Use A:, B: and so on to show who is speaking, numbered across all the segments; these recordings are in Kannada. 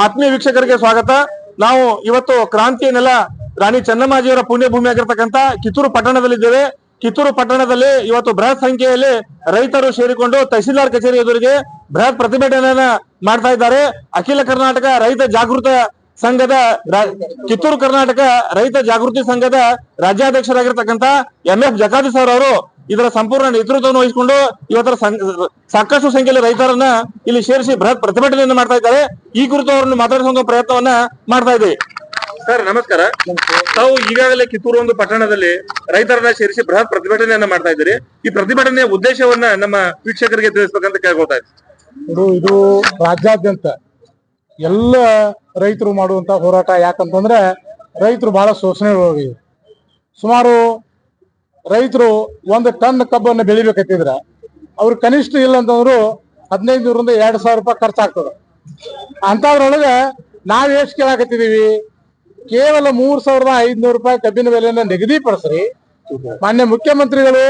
A: ಆತ್ಮೀಯ ವೀಕ್ಷಕರಿಗೆ ಸ್ವಾಗತ. ನಾವು ಇವತ್ತು ಕ್ರಾಂತಿ ನೆಲ ರಾಣಿ ಚೆನ್ನಮ್ಮಾಜಿಯವರ ಪುಣ್ಯಭೂಮಿ ಆಗಿರ್ತಕ್ಕಂಥ ಕಿತ್ತೂರು ಪಟ್ಟಣದಲ್ಲಿದ್ದೇವೆ. ಕಿತ್ತೂರು ಪಟ್ಟಣದಲ್ಲಿ ಇವತ್ತು ಬೃಹತ್ ಸಂಖ್ಯೆಯಲ್ಲಿ ರೈತರು ಸೇರಿಕೊಂಡು ತಹಸೀಲ್ದಾರ್ ಕಚೇರಿ ಎದುರಿಗೆ ಬೃಹತ್ ಪ್ರತಿಭಟನೆಯನ್ನ ಮಾಡ್ತಾ ಇದ್ದಾರೆ. ಅಖಿಲ ಕರ್ನಾಟಕ ರೈತ ಜಾಗೃತ ಸಂಘದ ಕಿತ್ತೂರು ಕರ್ನಾಟಕ ರೈತ ಜಾಗೃತಿ ಸಂಘದ ರಾಜ್ಯಾಧ್ಯಕ್ಷರಾಗಿರ್ತಕ್ಕಂಥ ಎಂ ಎಫ್ ಜಕಾತಿ ಸರ್ ಅವರು ಇದರ ಸಂಪೂರ್ಣ ನೇತೃತ್ವವನ್ನು ವಹಿಸಿಕೊಂಡು ಇವತ್ತರ ಸಂಘ- ಸಾಕಷ್ಟು ಸಂಖ್ಯೆಯಲ್ಲಿ ರೈತರನ್ನ ಇಲ್ಲಿ ಸೇರಿಸಿ ಬೃಹತ್ ಪ್ರತಿಭಟನೆಯನ್ನು ಮಾಡ್ತಾ ಇದ್ದಾರೆ. ಈ ಕುರಿತು ಅವರನ್ನು ಮಾತಾಡಿಸುವ ಪ್ರಯತ್ನವನ್ನ ಮಾಡ್ತಾ ಇದ್ದೀವಿ ಸರ್ ನಮಸ್ಕಾರ. ತಾವು ಈಗಾಗಲೇ ಕಿತ್ತೂರು ಒಂದು ಪಟ್ಟಣದಲ್ಲಿ ರೈತರನ್ನ ಸೇರಿಸಿ ಬೃಹತ್ ಪ್ರತಿಭಟನೆಯನ್ನ ಮಾಡ್ತಾ ಇದ್ದೀರಿ. ಈ ಪ್ರತಿಭಟನೆಯ ಉದ್ದೇಶವನ್ನ ನಮ್ಮ ವೀಕ್ಷಕರಿಗೆ ತಿಳಿಸ್ಬೇಕಂತ ಕೇಳ್ಕೊಳ್ತಾ
B: ಇದು ಇದು ರಾಜ್ಯಾದ್ಯಂತ ಎಲ್ಲ ರೈತರು ಮಾಡುವಂತ ಹೋರಾಟ ಯಾಕಂತಂದ್ರೆ ರೈತರು ಬಹಳ ಶೋಷಣೆ ಒಳಗಿದೆ ಸುಮಾರು ರೈತರು ಒಂದು ಟನ್ ಕಬ್ಬನ್ನು ಬೆಳಿಬೇಕತ್ತಿದ್ರ ಅವ್ರು ಕನಿಷ್ಠ ಇಲ್ಲ ಅಂತಂದ್ರು ಹದಿನೈದು ನೂರಿಂದ ಎರಡು ಸಾವಿರ ರೂಪಾಯಿ ಖರ್ಚಾಗ್ತದೆ. ಅಂಥದ್ರೊಳಗೆ ನಾವು ಎಷ್ಟು ಕೇಳಾಕತ್ತಿದೀವಿ? ಕೇವಲ ಮೂರ್ ಸಾವಿರದ ಐದ್ನೂರು ರೂಪಾಯಿ ಕಬ್ಬಿನ ಬೆಲೆಯನ್ನು ನಿಗದಿಪಡಿಸ್ರಿ. ಮಾನ್ಯ ಮುಖ್ಯಮಂತ್ರಿಗಳು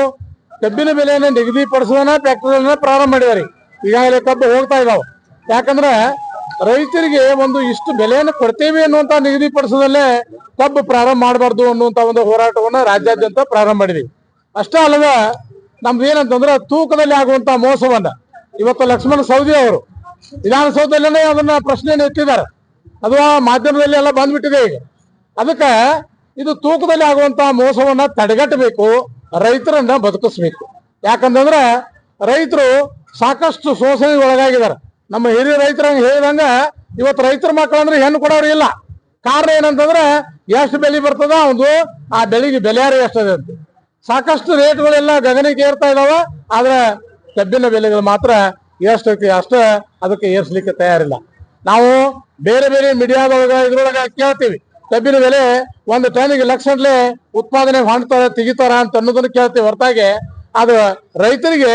B: ಕಬ್ಬಿನ ಬೆಲೆಯನ್ನ ನಿಗದಿಪಡಿಸುವನ ಫ್ಯಾಕ್ಟರಿಯನ್ನ ಪ್ರಾರಂಭ ಮಾಡಿದಾರೆ ಈಗಾಗಲೇ ಕಬ್ಬು ಹೋಗ್ತಾ ಇದಾವೆ. ಯಾಕಂದ್ರೆ ರೈತರಿಗೆ ಒಂದು ಇಷ್ಟು ಬೆಲೆಯನ್ನು ಕೊಡ್ತೇವೆ ಅನ್ನುವಂತ ನಿಗದಿಪಡಿಸೋದಲ್ಲೇ ಕಬ್ಬು ಪ್ರಾರಂಭ ಮಾಡಬಾರ್ದು ಅನ್ನುವಂತ ಒಂದು ಹೋರಾಟವನ್ನು ರಾಜ್ಯಾದ್ಯಂತ ಪ್ರಾರಂಭ ಮಾಡಿದ್ವಿ. ಅಷ್ಟೇ ಅಲ್ಲದೆ ನಮ್ದು ಏನಂತಂದ್ರೆ ತೂಕದಲ್ಲಿ ಆಗುವಂತ ಮೋಸವನ್ನ, ಇವತ್ತು ಲಕ್ಷ್ಮಣ ಸೌದಿ ಅವರು ವಿಧಾನಸೌಧದಲ್ಲೇ ಅದನ್ನ ಪ್ರಶ್ನೆಯನ್ನು ಎತ್ತಿದ್ದಾರೆ. ಅದು ಮಾಧ್ಯಮದಲ್ಲಿ ಎಲ್ಲ ಬಂದ್ಬಿಟ್ಟಿದೆ ಈಗ. ಅದಕ್ಕೆ ಇದು ತೂಕದಲ್ಲಿ ಆಗುವಂತ ಮೋಸವನ್ನ ತಡೆಗಟ್ಟಬೇಕು, ರೈತರನ್ನ ಬದುಕಿಸ್ಬೇಕು. ಯಾಕಂತಂದ್ರೆ ರೈತರು ಸಾಕಷ್ಟು ಶೋಷಣೆಗೆ ಒಳಗಾಗಿದ್ದಾರೆ. ನಮ್ಮ ಹಿರಿಯ ರೈತರ ಹೇಳಿದಂಗ ಇವತ್ತು ರೈತರ ಮಕ್ಕಳಂದ್ರೆ ಹೆಣ್ಣು ಕೊಡೋರು ಇಲ್ಲ. ಕಾರಣ ಏನಂತಂದ್ರೆ ಎಷ್ಟು ಬೆಲೆ ಬರ್ತದ ಒಂದು ಆ ಬೆಳೆಗೆ ಬೆಲೆಯಾರ ಎಷ್ಟದೆ ಅಂತ. ಸಾಕಷ್ಟು ರೇಟ್ಗಳೆಲ್ಲ ಗಗನಕ್ಕೆ ಏರ್ತಾ ಇದಾವ, ಆದ್ರೆ ಕಬ್ಬಿನ ಬೆಲೆಗಳು ಮಾತ್ರ ಎಷ್ಟಕ್ಕೆ ಅಷ್ಟು ಅದಕ್ಕೆ ಏರ್ಸ್ಲಿಕ್ಕೆ ತಯಾರಿಲ್ಲ. ನಾವು ಬೇರೆ ಬೇರೆ ಮೀಡಿಯಾದೊಳಗ ಇದ್ರೊಳಗ ಕೇಳ್ತೀವಿ. ಕಬ್ಬಿನ ಬೆಲೆ ಒಂದು ಟೈಮಿಗೆ ಲಕ್ಷಗಟ್ಲೆ ಉತ್ಪಾದನೆ ಮಾಡ್ತಾರ, ತೆಗಿತಾರ ಅಂತ ಅನ್ನೋದನ್ನ ಕೇಳ್ತೀವಿ ಹೊರತಾಗಿ. ಅದು ರೈತರಿಗೆ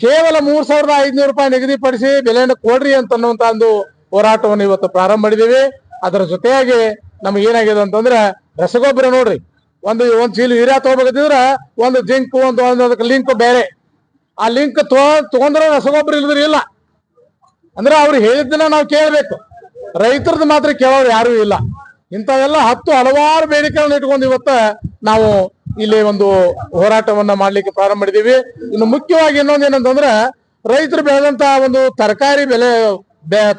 B: ಕೇವಲ ಮೂರ್ ಸಾವಿರದ ಐದ್ನೂರು ರೂಪಾಯಿ ನಿಗದಿಪಡಿಸಿ ಬೆಲೆಯನ್ನು ಕೊಡ್ರಿ ಅಂತ ಅನ್ನುವಂತ ಒಂದು ಹೋರಾಟವನ್ನು ಇವತ್ತು ಪ್ರಾರಂಭ ಮಾಡಿದೀವಿ ಅದರ ಜೊತೆಯಾಗಿ ನಮ್ಗೆ ಏನಾಗಿದೆ ಅಂತಂದ್ರೆ ರಸಗೊಬ್ಬರ ನೋಡ್ರಿ. ಒಂದು ಒಂದ್ ಚೀಲ ಯೂರಿಯಾ ತಗೋಬೇಕಂತಿದ್ರ ಒಂದು ಜಿಂಕ್, ಒಂದು ಒಂದು ಅದಕ್ಕೆ ಲಿಂಕ್ ಬೇರೆ. ಆ ಲಿಂಕ್ ತಗೊಂಡ್ರೆ ರಸಗೊಬ್ಬರ ಇಲ್ದ್ರೆ ಇಲ್ಲ. ಅಂದ್ರೆ ಅವ್ರು ಹೇಳಿದ್ದನ್ನ ನಾವು ಕೇಳಬೇಕು. ರೈತರದ್ದು ಮಾತ್ರ ಕೇಳೋರು ಯಾರು ಇಲ್ಲ. ಇಂಥವೆಲ್ಲ ಹತ್ತು ಹಲವಾರು ಬೇಡಿಕೆಗಳನ್ನ ಇಟ್ಕೊಂಡು ಇವತ್ತ ನಾವು ಇಲ್ಲಿ ಒಂದು ಹೋರಾಟವನ್ನ ಮಾಡ್ಲಿಕ್ಕೆ ಪ್ರಾರಂಭ ಮಾಡಿದೀವಿ. ಇನ್ನು ಮುಖ್ಯವಾಗಿ ಇನ್ನೊಂದು ಏನಂತಂದ್ರೆ, ರೈತರು ಬೆಳೆದಂತ ಒಂದು ತರಕಾರಿ ಬೆಲೆ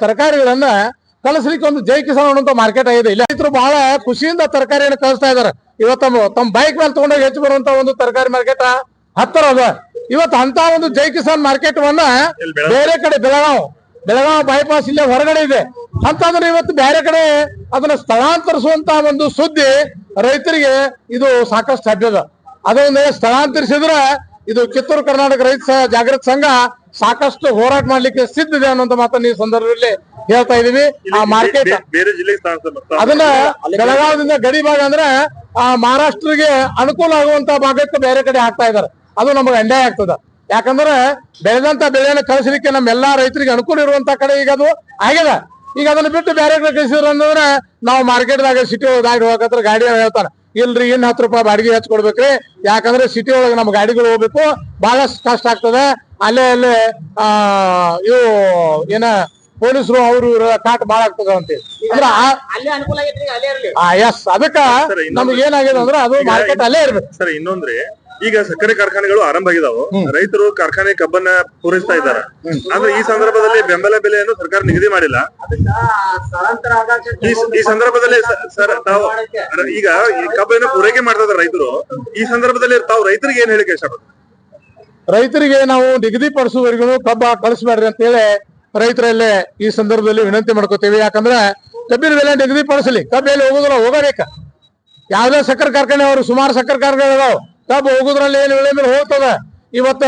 B: ತರಕಾರಿಗಳನ್ನ ಕಳಿಸ್ಲಿಕ್ಕೆ ಒಂದು ಜೈ ಕಿಸಾನ್ ಅನ್ನುವಂತ ಮಾರ್ಕೆಟ್ ಆಗಿದೆ. ಇಲ್ಲಿ ರೈತರು ಬಹಳ ಖುಷಿಯಿಂದ ತರಕಾರಿಯನ್ನು ಕಳಿಸ್ತಾ ಇದಾರೆ ಇವತ್ತು ತಮ್ಮ ಬೈಕ್ ಮೇಲೆ ತಗೊಂಡೋಗಿ ಹೆಚ್ಚು ಬರುವಂತ ಒಂದು ತರಕಾರಿ ಮಾರ್ಕೆಟ್ ಹತ್ತರ ಅದ ಇವತ್ತು ಅಂತ ಒಂದು ಜೈ ಕಿಸಾನ್ ಮಾರ್ಕೆಟ್ ವನ್ನ ಬೇರೆ ಕಡೆ ಬೆಳಗಾವ್ ಬೆಳಗಾವ್ ಬೈಪಾಸ್ ಇಲ್ಲೇ ಹೊರಗಡೆ ಇದೆ. ಅಂತಂದ್ರೆ ಇವತ್ತು ಬೇರೆ ಕಡೆ ಅದನ್ನ ಸ್ಥಳಾಂತರಿಸುವಂತ ಒಂದು ಸುದ್ದಿ ರೈತರಿಗೆ ಇದು ಸಾಕಷ್ಟು ಸಾಧ್ಯದ ಅದೊಂದು ಸ್ಥಳಾಂತರಿಸಿದ್ರೆ ಇದು ಕಿತ್ತೂರು ಕರ್ನಾಟಕ ರೈತ ಜಾಗೃತ ಸಂಘ ಸಾಕಷ್ಟು ಹೋರಾಟ ಮಾಡ್ಲಿಕ್ಕೆ ಸಿದ್ಧಿದೆ ಅನ್ನೋಂತ ಮಾತನ್ನ ಈ ಸಂದರ್ಭದಲ್ಲಿ ಹೇಳ್ತಾ ಇದೀವಿ ಆ ಮಾರ್ಕೆಟ್
A: ಬೇರೆ ಜಿಲ್ಲೆಗೆ ಸ್ಥಳಾಂತರ
B: ಅದನ್ನ ಬೆಳಗಾವದಿಂದ ಗಡಿ ಭಾಗ ಅಂದ್ರೆ ಆ ಮಹಾರಾಷ್ಟ್ರಗೆ ಅನುಕೂಲ ಆಗುವಂತ ಭಾಗಕ್ಕೆ ಬೇರೆ ಕಡೆ ಹಾಕ್ತಾ ಇದಾರೆ ಅದು ನಮಗೆ ಅನ್ಯಾಯ ಆಗ್ತದ. ಯಾಕಂದ್ರೆ ಬೆಳೆದಂತ ಬೆಳೆಯನ್ನು ಕಳಿಸಲಿಕ್ಕೆ ನಮ್ಮೆಲ್ಲಾ ರೈತರಿಗೆ ಅನುಕೂಲ ಇರುವಂತ ಕಡೆ ಈಗ ಅದು ಆಗ್ಯದ ಈಗ ಅದನ್ನ ಬಿಟ್ಟು ಬೇರೆ ಕಡೆ ಕಳಿಸಿದ್ರು ಅಂತಂದ್ರೆ ನಾವು ಮಾರ್ಕೆಟ್ದಾಗ ಸಿಟಿ ಒಳಗಾಗಿ ಹೋಗತ್ರ ಗಾಡಿ ಹೇಳ್ತಾರ. ಇಲ್ರಿ ಇನ್ ಹತ್ತು ರೂಪಾಯಿ ಬಾಡಿಗೆ ಹೆಚ್ಚು ಕೊಡ್ಬೇಕ್ರಿ. ಯಾಕಂದ್ರೆ ಸಿಟಿ ಒಳಗೆ ನಮ್ಮ ಗಾಡಿಗಳು ಹೋಗ್ಬೇಕು. ಬಹಳಷ್ಟು ಕಷ್ಟ ಆಗ್ತದೆ. ಅಲ್ಲೇ ಅಲ್ಲೇ ಆ ಇವು ಏನ ಪೊಲೀಸರು ಅವರು ಕಾಟ್ ಬಾಳ ಆಗ್ತದ ಅಂತೇಳಿ ಅಂದ್ರೆ ಆ
C: ಅಲ್ಲೇ ಅನುಕೂಲ ಆಗೈತ್ರಿ ಅಲ್ಲೇ ಇರ್ಲಿ.
B: ಆ ಎಸ್ ಅದಕ್ಕ ನಮ್ಗೆ ಏನಾಗಿದೆ ಅಂದ್ರೆ ಅದು ಮಾರ್ಕೆಟ್ ಅಲ್ಲೇ ಇರ್ಬೇಕು.
A: ಸರ್ ಇನ್ನೊಂದ್ರೆ. ಈಗ ಸಕ್ಕರೆ ಕಾರ್ಖಾನೆಗಳು ಆರಂಭ ಆಗಿದಾವು. ರೈತರು ಕಾರ್ಖಾನೆ ಕಬ್ಬನ್ನ ಪೂರೈಸ್ತಾ ಇದ್ದಾರೆ. ಆದ್ರೆ ಈ ಸಂದರ್ಭದಲ್ಲಿ ಬೆಂಬಲ ಬೆಲೆಯನ್ನು ಸರ್ಕಾರ ನಿಗದಿ ಮಾಡಿಲ್ಲ.
C: ಅದಕ್ಕ ಸ್ಥಳಾಂತರ ಆಗಾಕ
A: ಈ ಸಂದರ್ಭದಲ್ಲಿ ಸರ್ ತಾವು ಈಗ ಈ ಕಬ್ಬನ್ನು ಪೂರೈಕೆ ಮಾಡ್ತಾ ಇದ್ದಾರೆ ರೈತರು. ಈ ಸಂದರ್ಭದಲ್ಲಿ ತಾವು ರೈತರಿಗೆ ಏನ್ ಹೇಳಿಕೆ ಇಷ್ಟಪಡ್ತಾರೆ
B: ರೈತರಿಗೆ ನಾವು ನಿಗದಿಪಡಿಸುವವರೆಗೂ ಕಬ್ಬ ಕಳಿಸ್ಬೇಡ್ರಿ ಅಂತ ಹೇಳಿ ರೈತರಲ್ಲೇ ಈ ಸಂದರ್ಭದಲ್ಲಿ ವಿನಂತಿ ಮಾಡ್ಕೋತೀವಿ. ಯಾಕಂದ್ರೆ ಕಬ್ಬಿನ ಬೆಲೆ ನಿಗದಿಪಡಿಸಲಿ ಕಬ್ಬೆಲ್ಲಿ ಎಲ್ಲಿ ಹೋಗುದಿಲ್ಲ ಹೋಗಬೇಕ. ಯಾವ್ದೇ ಸಕ್ಕರೆ ಕಾರ್ಖಾನೆ ಅವರು ಸುಮಾರು ಸಕ್ಕರೆ ಕಾರ್ಖಾನೆ ಕಬ್ಬು ಹೋಗುದ್ರಲ್ಲಿ ಏನು ಹೇಳಿ ಹೋಗ್ತದ. ಇವತ್ತ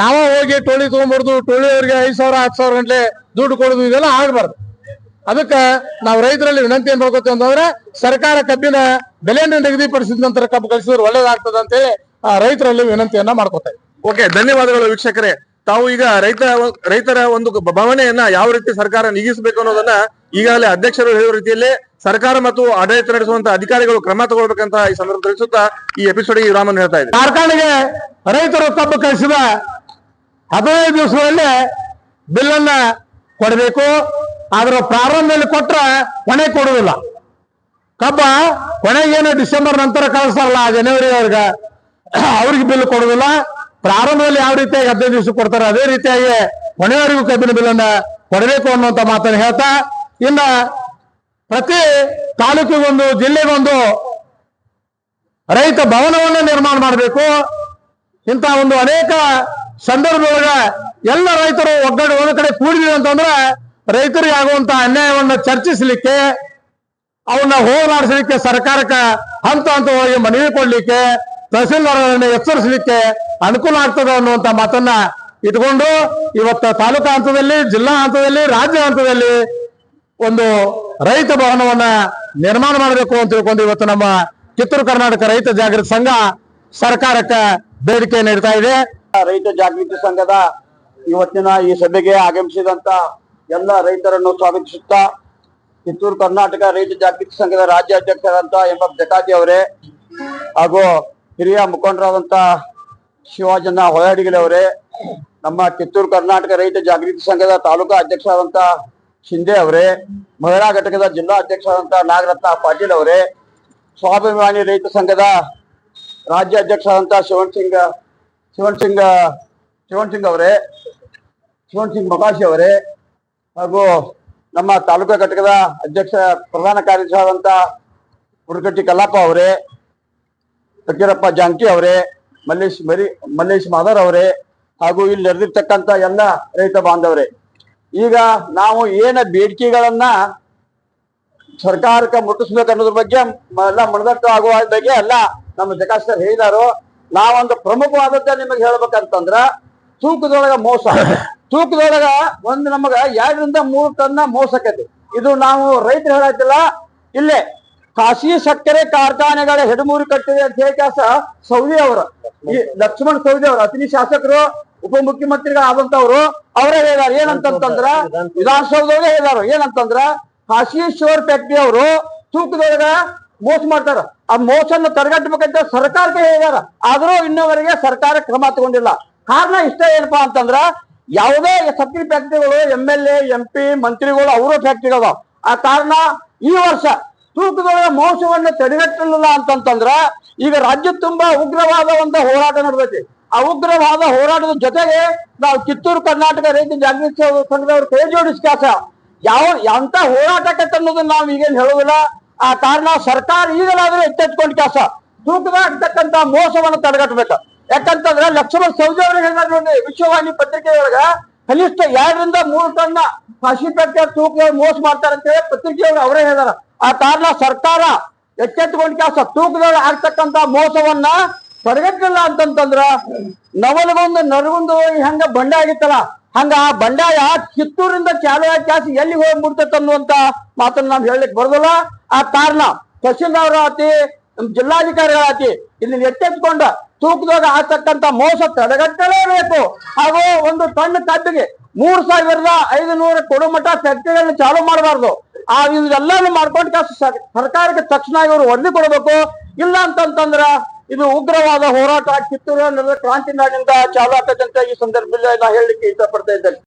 B: ನಾವ ಹೋಗಿ ಟೋಳಿ ತಗೊಂಡ್ಬಾರ್ದು ಟೋಳಿ ಅವ್ರಿಗೆ ಐದ್ ಸಾವಿರ, ಹತ್ತು ಸಾವಿರ ಗಂಟೆ ದುಡ್ಡು ಕೊಡುದು, ಇದೆಲ್ಲ ಆಗ್ಬಾರ್ದು. ಅದಕ್ಕ ನಾವು ರೈತರಲ್ಲಿ ವಿನಂತಿ ಏನ್ ಮಾಡ್ಕೋತೀವಿ ಅಂತಂದ್ರೆ, ಸರ್ಕಾರ ಕಬ್ಬಿನ ಬೆಲೆಯನ್ನು ನಿಗದಿಪಡಿಸಿದ ನಂತರ ಕಬ್ಬು ಕಳಿಸಿದ್ರೆ ಒಳ್ಳೇದಾಗ್ತದೆ ಅಂತೇಳಿ ರೈತರಲ್ಲಿ ವಿನಂತಿಯನ್ನ ಮಾಡ್ಕೋತೇವೆ.
A: ಓಕೆ ಧನ್ಯವಾದಗಳು ವೀಕ್ಷಕರೇ. ತಾವು ಈಗ ರೈತ, ರೈತರ ಒಂದು ಭಾವನೆಯನ್ನ ಯಾವ ರೀತಿ ಸರ್ಕಾರ ನೀಗಿಸಬೇಕು ಅನ್ನೋದನ್ನ ಈಗಾಗಲೇ ಅಧ್ಯಕ್ಷರು ಹೇಳುವ ರೀತಿಯಲ್ಲಿ ಸರ್ಕಾರ ಮತ್ತು ಆಡಳಿತ ನಡೆಸುವಂತ ಅಧಿಕಾರಿಗಳು ಕ್ರಮ ತಗೊಳ್ಬೇಕಂತ ಈ ಸಂದರ್ಭ ತಿಳಿಸುತ್ತಾ ಈ ಎಪಿಸೋಡ್ ರಾಮನ್ ಹೇಳ್ತಾ ಇದ್ದಾರೆ.
B: ಕಾರ್ಖಾನೆಗೆ ರೈತರು ತಪ್ಪು ಕಳಿಸಿದ ಹದಿನೈದು ದಿವಸದಲ್ಲಿ ಬಿಲ್ಲನ್ನ ಕೊಡಬೇಕು. ಆದ್ರೆ ಪ್ರಾರಂಭದಲ್ಲಿ ಕೊಟ್ರ ಕೊನೆ ಕೊಡುವುದಿಲ್ಲ. ಕಬ್ಬ ಕೊನೆಗೇನು ಡಿಸೆಂಬರ್ ನಂತರ ಕಳಿಸ್ತಾರಲ್ಲ ಜನವರಿ ಅವ್ರಿಗೆ ಅವ್ರಿಗೆ ಬಿಲ್ ಕೊಡುದಿಲ್ಲ ಪ್ರಾರಂಭದಲ್ಲಿ ಯಾವ ರೀತಿಯಾಗಿ ಹದಿನೈದು ದಿವಸ ಕೊಡ್ತಾರೆ ಅದೇ ರೀತಿಯಾಗಿ ಕೊನೆಯವರೆಗೂ ಕಬ್ಬಿನ ಬಿಲ್ಲನ್ನ ಕೊಡಬೇಕು ಅನ್ನುವಂತ ಮಾತನ್ನು ಹೇಳ್ತಾ, ಇನ್ನ ಪ್ರತಿ ತಾಲೂಕಿಗೊಂದು, ಜಿಲ್ಲೆಗೊಂದು ರೈತ ಭವನವನ್ನ ನಿರ್ಮಾಣ ಮಾಡಬೇಕು. ಇಂಥ ಒಂದು ಅನೇಕ ಸಂದರ್ಭದೊಳಗ ಎಲ್ಲ ರೈತರು ಒಗ್ಗಡೆ ಒಂದು ಕಡೆ ಕೂಡಿದ್ವಿ ಅಂತಂದ್ರೆ ರೈತರಿಗೆ ಆಗುವಂತ ಅನ್ಯಾಯವನ್ನು ಚರ್ಚಿಸಲಿಕ್ಕೆ ಅವನ್ನ ಹೋಗಲಾಡಿಸಲಿಕ್ಕೆ ಸರ್ಕಾರಕ್ಕೆ ಹಂತ ಹಂತವಾಗಿ ಮನವಿ ಕೊಡ್ಲಿಕ್ಕೆ, ತಹಸೀಲ್ದಾರರನ್ನು ಎಚ್ಚರಿಸಲಿಕ್ಕೆ ಅನುಕೂಲ ಆಗ್ತದೆ ಅನ್ನುವಂತ ಮಾತನ್ನ ಇಟ್ಕೊಂಡು ಇವತ್ತು ತಾಲೂಕಾ ಹಂತದಲ್ಲಿ, ಜಿಲ್ಲಾ ಹಂತದಲ್ಲಿ, ರಾಜ್ಯ ಹಂತದಲ್ಲಿ ಒಂದು ರೈತ ಭವನವನ್ನ ನಿರ್ಮಾಣ ಮಾಡಬೇಕು ಅಂತ ತಿಳ್ಕೊಂಡು ಇವತ್ತು ನಮ್ಮ ಕಿತ್ತೂರು ಕರ್ನಾಟಕ ರೈತ ಜಾಗೃತಿ ಸಂಘ ಸರ್ಕಾರಕ್ಕೆ ಬೇಡಿಕೆ ನೀಡ್ತಾ ಇದೆ.
D: ರೈತ ಜಾಗೃತಿ ಸಂಘದ ಇವತ್ತಿನ ಈ ಸಭೆಗೆ ಆಗಮಿಸಿದಂತ ಎಲ್ಲ ರೈತರನ್ನು ಸ್ವಾಗತಿಸುತ್ತಾ ಕಿತ್ತೂರು ಕರ್ನಾಟಕ ರೈತ ಜಾಗೃತಿ ಸಂಘದ ರಾಜ್ಯ ಅಧ್ಯಕ್ಷರಾದಂತ ಎಂ ಎಫ್ ಜಕಾತಿ ಅವರೇ ಹಾಗೂ ಹಿರಿಯ ಮುಖಂಡರಾದಂತ ಶಿವಾಜನ ಹೊಳಡಿಗಲಿ ಅವರೇ, ನಮ್ಮ ಕಿತ್ತೂರು ಕರ್ನಾಟಕ ರೈತ ಜಾಗೃತಿ ಸಂಘದ ತಾಲೂಕಾ ಅಧ್ಯಕ್ಷರಾದಂತ ಶಿಂದೆ ಅವರೇ, ಮಹಿಳಾ ಘಟಕದ ಜಿಲ್ಲಾ ಅಧ್ಯಕ್ಷರಾದಂತ ನಾಗರತ್ನ ಪಾಟೀಲ್ ಅವರೇ, ಸ್ವಾಭಿಮಾನಿ ರೈತ ಸಂಘದ ರಾಜ್ಯ ಅಧ್ಯಕ್ಷರಾದಂತ ಶಿವನ್ ಸಿಂಗ್ ಶಿವನ್ ಸಿಂಗ್ ಶಿವನ್ ಸಿಂಗ್ ಅವರೇ ಶಿವನ್ ಸಿಂಗ್ ಮೊಕಾಶಿ ಅವರೇ ಹಾಗೂ ನಮ್ಮ ತಾಲೂಕಾ ಘಟಕದ ಅಧ್ಯಕ್ಷ, ಪ್ರಧಾನ ಕಾರ್ಯದರ್ಶಿಯಾದಂತ ಕುಡಕಟ್ಟಿ ಕಲ್ಲಪ್ಪ ಅವರೇ ಫಕೀರಪ್ಪ ಜಾಂಕಿ ಅವರೇ, ಮಲ್ಲೇಶ್ ಮರಿ, ಮಲ್ಲೇಶ್ ಮಾದರ್ ಅವರೇ, ಹಾಗೂ ಇಲ್ಲಿ ನೆರೆದಿರ್ತಕ್ಕಂಥ ಎಲ್ಲ ರೈತ ಬಾಂಧವರೇ. ಈಗ ನಾವು ಏನ ಬೇಡಿಕೆಗಳನ್ನ ಸರ್ಕಾರಕ್ಕೆ ಮುಟ್ಟಿಸ್ಬೇಕು ಅನ್ನೋದ್ರ ಬಗ್ಗೆ ಎಲ್ಲ ಮನದಟ್ಟು ಆಗುವ ಬಗ್ಗೆ ಎಲ್ಲ ನಮ್ಮ ಜಕಾಶ್ ಸರ್ ಹೇಳಿದಾರು. ನಾವೊಂದು ಪ್ರಮುಖವಾದದ್ದ ನಿಮಗೆ ಹೇಳ್ಬೇಕಂತಂದ್ರ, ತೂಕದೊಳಗ ಮೋಸ. ತೂಕದೊಳಗ ಒಂದು ನಮಗ ಎರಡರಿಂದ ಮೂರು ಟನ್ನ ಮೋಸಕತಿ ಇದು ನಾವು ರೈತರು ಹೇಳತ್ತಿಲ್ಲ. ಇಲ್ಲೇ ಖಾಸಗಿ ಸಕ್ಕರೆ ಕಾರ್ಖಾನೆಗಳ ಹೆಡಮೂರು ಕಟ್ಟಿದೆ ಅಂತ ಹೇಳಿ ಕೆಲಸ ಸೌದಿ ಅವರು. ಈ ಲಕ್ಷ್ಮಣ್ ಸೌದಿ ಅವರು ಅತಿನಿ ಶಾಸಕರು ಉಪಮುಖ್ಯಮಂತ್ರಿಗಳಾದಂತವ್ರು ಅವರೇ ಹೇಳಿದಾರ ಏನಂತಂದ್ರ ವಿಧಾನಸೌಧದವ್ರೇ ಹೇಳಿದಾರ ಏನಂತಂದ್ರ ಖಾಸಗಿ ಶೋರ್ ಫ್ಯಾಕ್ಟ್ರಿ ಅವರು ತೂಕದೊಳಗ ಮೋಸ ಮಾಡ್ತಾರ. ಆ ಮೋಸನ್ನ ತಡೆಗಟ್ಟಬೇಕಂತ ಸರ್ಕಾರಕ್ಕೆ ಹೇಳಿದಾರ ಆದ್ರೂ ಇನ್ನೂವರೆಗೆ ಸರ್ಕಾರ ಕ್ರಮ ತಗೊಂಡಿಲ್ಲ. ಕಾರಣ ಇಷ್ಟ ಏನಪ್ಪಾ ಅಂತಂದ್ರ ಯಾವುದೇ ಸಕ್ಕರೆ ಫ್ಯಾಕ್ಟ್ರಿಗಳು M L A M P ಮಂತ್ರಿಗಳು, ಅವರು ಫ್ಯಾಕ್ಟ್ರಿಗಳು ಆ ಕಾರಣ ಈ ವರ್ಷ ತೂಕದೊಳಗೆ ಮೋಸವನ್ನು ತಡೆಗಟ್ಟಲಿಲ್ಲ ಅಂತಂತಂದ್ರ ಈಗ ರಾಜ್ಯ ತುಂಬಾ ಉಗ್ರವಾದ ಒಂದು ಹೋರಾಟ ನಡೆದೈತಿ. ಆ ಉಗ್ರವಾದ ಹೋರಾಟದ ಜೊತೆಗೆ ನಾವು ಕಿತ್ತೂರು ಕರ್ನಾಟಕ ರೈತ ಜಾಗೃತಿ ಸಂಘದವರು ಕೈ ಜೋಡಿಸಿ ಕೆಲಸ. ಯಾವ, ಎಂತ ಹೋರಾಟಕ್ಕೆ ಅನ್ನೋದನ್ನ ನಾವು ಈಗೇನು ಹೇಳುವುದಿಲ್ಲ ಆ ಕಾರಣ ಸರ್ಕಾರ ಈಗಲಾದ್ರೂ ಎತ್ತೆತ್ಕೊಂಡು ಕೆಲಸ. ತೂಕದಾಗ್ತಕ್ಕಂತ ಮೋಸವನ್ನು ತಡೆಗಟ್ಟಬೇಕು. ಯಾಕಂತಂದ್ರೆ ಲಕ್ಷ್ಮಣ ಸೌದಿ ಅವರು ಹೇಳಿದಾರೆ ನೋಡಿ, ವಿಶ್ವವಾಣಿ ಪತ್ರಿಕೆಯೊಳಗ ಕನಿಷ್ಠ ಎರಡರಿಂದ ಮೂರು ಟನ್ನ ಹಸಿ ಫ್ಯಾಕ್ಟರಿ ತೂಕ ಮೋಸ ಮಾಡ್ತಾರೆ ಅಂತ ಹೇಳಿ ಪತ್ರಿಕೆಯವರು ಅವರೇ ಹೇಳಿದಾರ. ಆ ಕಾರಣ ಸರ್ಕಾರ ಎಚ್ಚೆತ್ತುಕೊಂಡು ಕೆಲಸ ತೂಕದೊಳಗೆ ಆಗ್ತಕ್ಕಂತ ಮೋಸವನ್ನ ತಡೆಗಟ್ಟಿಲ್ಲ ಅಂತಂತಂದ್ರ ನವಲಗೊಂದು, ನರಗೊಂದು ಹೆಂಗ ಬಂಡೆ ಆಗಿತ್ತಲ್ಲ, ಹಂಗ ಆ ಬಂಡಾಯ ಕಿತ್ತೂರಿಂದ ಚಾಲು ಕ್ಯಾಸ ಕ್ಯಾಸ್ ಎಲ್ಲಿ ಹೋಗಿ ಮುಡ್ತೈತೆ ಅನ್ನುವಂತ ಮಾತನ್ನ ನಾವು ಹೇಳಲಿಕ್ಕೆ ಬರೋದಿಲ್ಲ. ಆ ಕಾರಣ ತಹಶೀಲ್ದಾರ್ ಆತಿ, ಜಿಲ್ಲಾಧಿಕಾರಿಗಳಾತಿ ಇಲ್ಲಿ ಎಚ್ಚೆತ್ಕೊಂಡ ತೂಕದಾಗ ಆಗ್ತಕ್ಕಂತ ಮೋಸ ತಡೆಗಟ್ಟಲೇಬೇಕು ಹಾಗೂ ಒಂದು ಟನ್ ಕಬ್ಬಿಗೆ ಮೂರ್ ಸಾವಿರದ ಐದು ನೂರು ಕೊಡು ಮಠ ಫ್ಯಾಕ್ಟರಿಗಳನ್ನ ಚಾಲು ಮಾಡಬಾರ್ದು. ಆ ಇವೆಲ್ಲಾನು ಮಾಡ್ಕೊಂಡು ಸರ್ಕಾರಕ್ಕೆ ತಕ್ಷಣ ಇವರು ವರದಿ ಕೊಡಬೇಕು. ಇಲ್ಲ ಅಂತಂತಂದ್ರ ಇದು ಉಗ್ರವಾದ ಹೋರಾಟ ಕಿತ್ತೂರು ನಡೆದ ಕ್ರಾಂತಿ ನಾಡಿನಿಂದ ಚಾಲು ಆಗ್ತದಂತ ಈ ಸಂದರ್ಭದಲ್ಲಿ ನಾ ಹೇಳಲಿಕ್ಕೆ ಇಷ್ಟಪಡ್ತಾ ಇದ್ದೇನೆ.